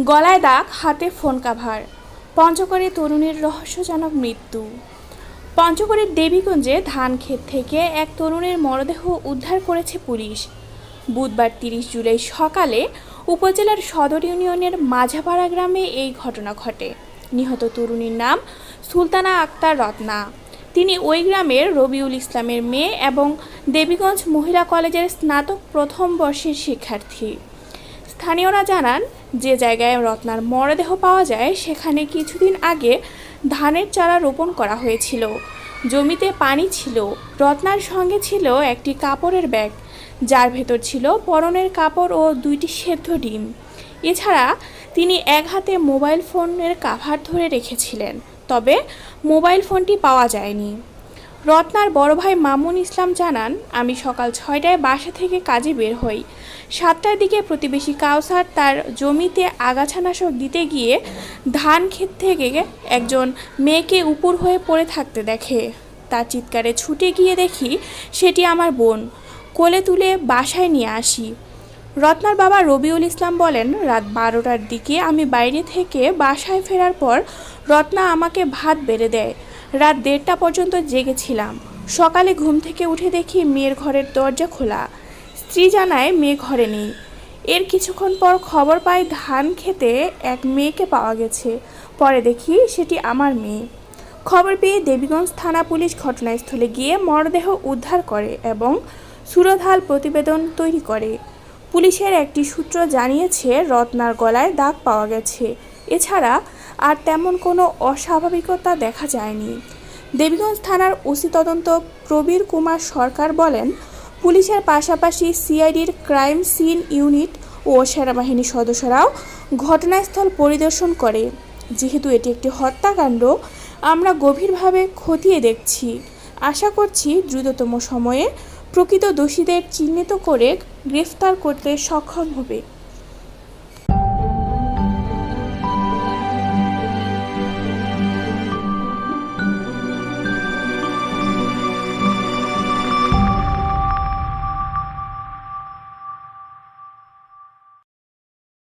গলায় দাগ, হাতে ফোন কাভার। পঞ্চগড়ে তরুণীর রহস্যজনক মৃত্যু। পঞ্চগড়ের দেবীগঞ্জে ধান ক্ষেত থেকে এক তরুণীর মরদেহ উদ্ধার করেছে পুলিশ। বুধবার তিরিশ জুলাই সকালে উপজেলার সদর ইউনিয়নের মাঝাপাড়া গ্রামে এই ঘটনা ঘটে। নিহত তরুণীর নাম সুলতানা আক্তার রত্না। তিনি ওই গ্রামের রবিউল ইসলামের মেয়ে এবং দেবীগঞ্জ মহিলা কলেজের স্নাতক প্রথম বর্ষের শিক্ষার্থী। স্থানীয়রা জানান, যে জায়গায় রত্নার মরদেহ পাওয়া যায়, সেখানে কিছুদিন আগে ধানের চারা রোপণ করা হয়েছিল। জমিতে পানি ছিল। রত্নার সঙ্গে ছিল একটি কাপড়ের ব্যাগ, যার ভেতর ছিল পরনের কাপড় ও দুইটি সেদ্ধ ডিম। এছাড়া তিনি এক হাতে মোবাইল ফোনের কাভার ধরে রেখেছিলেন, তবে মোবাইল ফোনটি পাওয়া যায়নি। রত্নার বড় ভাই মামুন ইসলাম জানান, আমি সকাল ছয়টায় বাসা থেকে কাজে বের হই। সাতটার দিকে প্রতিবেশী কাউসার তার জমিতে আগাছানাশক দিতে গিয়ে ধান ক্ষেত থেকে একজন মেয়েকে উপর হয়ে পড়ে থাকতে দেখে। তার চিৎকারে ছুটে গিয়ে দেখি সেটি আমার বোন। কোলে তুলে বাসায় নিয়ে আসি। রত্নার বাবা রবিউল ইসলাম বলেন, রাত বারোটার দিকে আমি বাইরে থেকে বাসায় ফেরার পর রত্না আমাকে ভাত বেড়ে দেয়। রাত দেড়টা পর্যন্ত জেগেছিলাম। সকালে ঘুম থেকে উঠে দেখি মেয়ের ঘরের দরজা খোলা। স্ত্রী জানায় মেয়ে ঘরে নেই। এর কিছুক্ষণ পর খবর পাই ধান খেতে এক মেয়েকে পাওয়া গেছে। পরে দেখি সেটি আমার মেয়ে। খবর পেয়ে দেবীগঞ্জ থানা পুলিশ ঘটনাস্থলে গিয়ে মরদেহ উদ্ধার করে এবং সুরধাল প্রতিবেদন তৈরি করে। পুলিশের একটি সূত্র জানিয়েছে, রত্নার গলায় দাগ পাওয়া গেছে। এছাড়া আর তেমন কোনো অস্বাভাবিকতা দেখা যায়নি। দেবীগঞ্জ থানার ওসি তদন্ত প্রবীর কুমার সরকার বলেন, পুলিশের পাশাপাশি সিআইডির ক্রাইম সিন ইউনিট ও সেনাবাহিনীর সদস্যরাও ঘটনাস্থল পরিদর্শন করে। যেহেতু এটি একটি হত্যাকাণ্ড, আমরা গভীরভাবে খতিয়ে দেখছি। আশা করছি দ্রুততম সময়ে প্রকৃত দোষীদের চিহ্নিত করে গ্রেফতার করতে সক্ষম হবে।